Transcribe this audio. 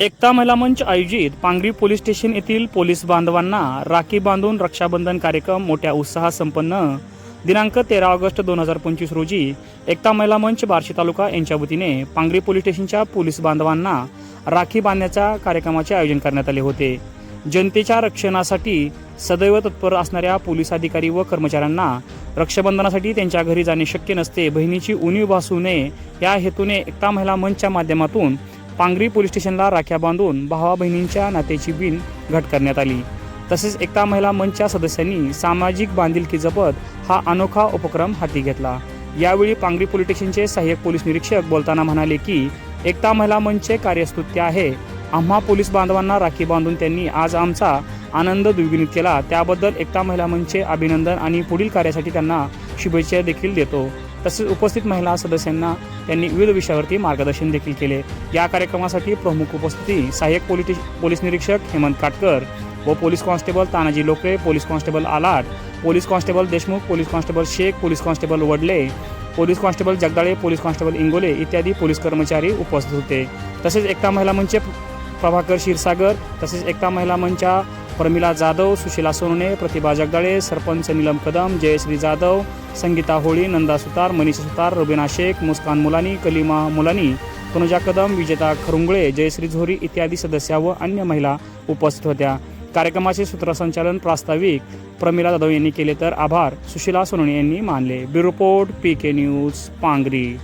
एकता महिला मंच आयोजित पांगरी पोलीस स्टेशन येथील पोलीस बांधवांना राखी बांधून रक्षाबंधन कार्यक्रम मोठ्या उत्साहात संपन्न. दिनांक तेरा ऑगस्ट दोन हजार पंचवीस रोजी एकता महिला मंच बार्शी तालुका यांच्या वतीने पांगरी पोलीस स्टेशनच्या पोलीस बांधवांना राखी बांधण्याच्या कार्यक्रमाचे आयोजन करण्यात आले होते. जनतेच्या रक्षणासाठी सदैव तत्पर असणाऱ्या पोलीस अधिकारी व कर्मचाऱ्यांना रक्षाबंधनासाठी त्यांच्या घरी जाणे शक्य नसते बहिणीची उणीव भासू नये. या हेतूने एकता महिला मंचच्या माध्यमातून पांगरी पोलीस स्टेशनला राख्या बांधून भावा बहिणींच्या नात्याची बिन घट करण्यात आली. तसेच एकता महिला मंचच्या सदस्यांनी सामाजिक बांधिलकी जपत हा अनोखा उपक्रम हाती घेतला. यावेळी पांगरी पोलीस स्टेशनचे सहाय्यक पोलीस निरीक्षक बोलताना म्हणाले की एकता महिला मंचचे कार्यस्तुत्य आहे. आम्हा पोलीस बांधवांना राखी बांधून त्यांनी आज आमचा आनंद द्विगुणित केला. त्याबद्दल एकता महिला मंचचे अभिनंदन आणि पुढील कार्यासाठी त्यांना शुभेच्छा देखील देतो. तसेच उपस्थित महिला सदस्यांना त्यांनी विविध विषयावरती मार्गदर्शन देखील केले. या कार्यक्रमासाठी प्रमुख उपस्थिती सहाय्यक पोलीस पोलीस निरीक्षक हेमंत काटकर व police constable Tanaji Lokare police constable Alat police constable Deshmukh police constable Shaikh police constable Wadle police constable Jagdale police constable Ingole इत्यादी पोलीस कर्मचारी उपस्थित होते. तसेच एकता महिला मंच प्रभाकर क्षीरसागर तसेच एकता महिला मंचा प्रमिला जाधव सुशीला सोनणे प्रतिभा जगदाळे सरपंच नीलम कदम जयश्री जाधव संगीता होळी नंदा सुतार मनीषा सुतार रुबिना शेख मुस्कान मुलानी कलिमा मुलानी तनुजा कदम विजेता खरुंगळे जयश्री झोरी इत्यादी सदस्या व अन्य महिला उपस्थित होत्या. कार्यक्रमाचे सूत्रसंचालन प्रास्ताविक प्रमिला जाधव यांनी केले तर आभार. सुशीला सोनणे यांनी मानले. Bureau report P K news Pangri.